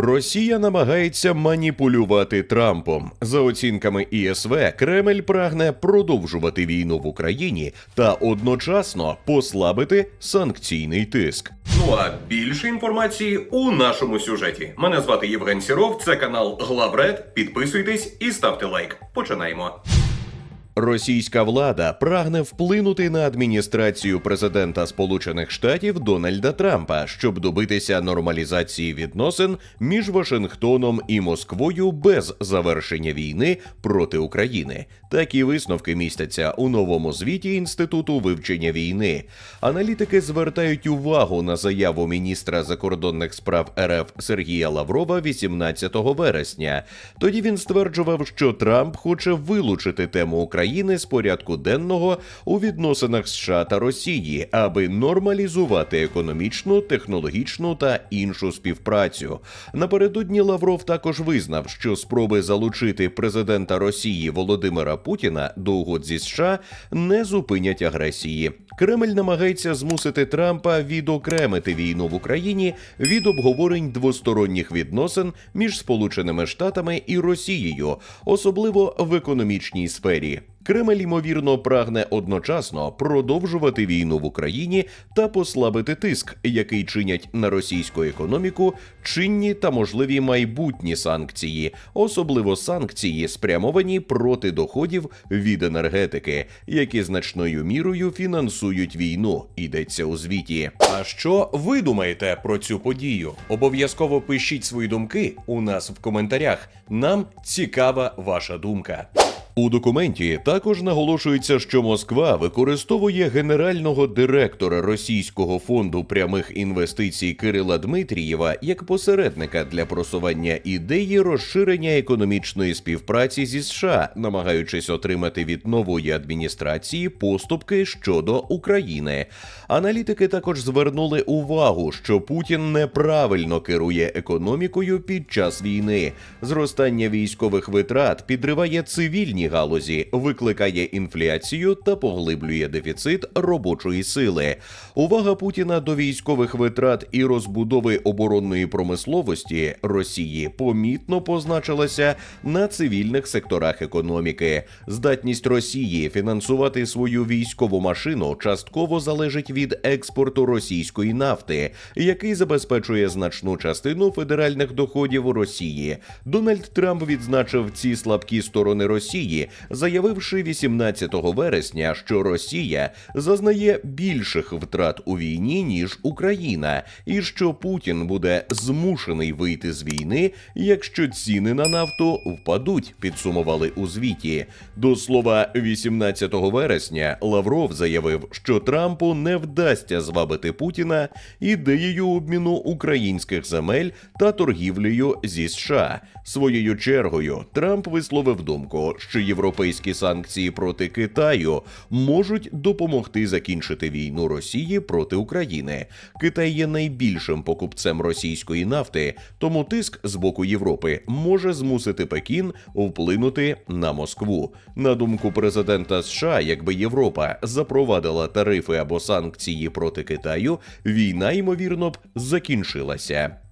Росія намагається маніпулювати Трампом. За оцінками ІСВ, Кремль прагне продовжувати війну в Україні та одночасно послабити санкційний тиск. Ну а більше інформації у нашому сюжеті. Мене звати Євген Сіров, це канал Главред. Підписуйтесь і ставте лайк. Починаємо. Російська влада прагне вплинути на адміністрацію президента Сполучених Штатів Дональда Трампа, щоб добитися нормалізації відносин між Вашингтоном і Москвою без завершення війни проти України. Такі висновки містяться у новому звіті Інституту вивчення війни. Аналітики звертають увагу на заяву міністра закордонних справ РФ Сергія Лаврова 18 вересня. Тоді він стверджував, що Трамп хоче вилучити тему України з порядку денного у відносинах США та Росії, аби нормалізувати економічну, технологічну та іншу співпрацю. Напередодні Лавров також визнав, що спроби залучити президента Росії Володимира Путіна до угод зі США не зупинять агресії. Кремль намагається змусити Трампа відокремити війну в Україні від обговорень двосторонніх відносин між Сполученими Штатами і Росією, особливо в економічній сфері. Кремль ймовірно прагне одночасно продовжувати війну в Україні та послабити тиск, який чинять на російську економіку чинні та можливі майбутні санкції, особливо санкції, спрямовані проти доходів від енергетики, які значною мірою фінансують війну. Йдеться у звіті. А що ви думаєте про цю подію? Обов'язково пишіть свої думки у нас в коментарях. Нам цікава ваша думка. У документі також наголошується, що Москва використовує генерального директора Російського фонду прямих інвестицій Кирила Дмитрієва як посередника для просування ідеї розширення економічної співпраці зі США, намагаючись отримати від нової адміністрації поступки щодо України. Аналітики також звернули увагу, що Путін неправильно керує економікою під час війни. Зростання військових витрат підриває цивільні галузі, викликає інфляцію та поглиблює дефіцит робочої сили. Увага Путіна до військових витрат і розбудови оборонної промисловості Росії помітно позначилася на цивільних секторах економіки. Здатність Росії фінансувати свою військову машину частково залежить від експорту російської нафти, який забезпечує значну частину федеральних доходів Росії. Дональд Трамп відзначив ці слабкі сторони Росії, заявивши 18 вересня, що Росія зазнає більших втрат у війні ніж Україна, і що Путін буде змушений вийти з війни, якщо ціни на нафту впадуть. Підсумували у звіті. До слова, 18 вересня Лавров заявив, що Трампу не вдасться звабити Путіна ідеєю обміну українських земель та торгівлею зі США. Своєю чергою Трамп висловив думку, що європейські санкції проти Китаю можуть допомогти закінчити війну Росії проти України. Китай є найбільшим покупцем російської нафти, тому тиск з боку Європи може змусити Пекін вплинути на Москву. На думку президента США, якби Європа запровадила тарифи або санкції проти Китаю, війна ймовірно б закінчилася.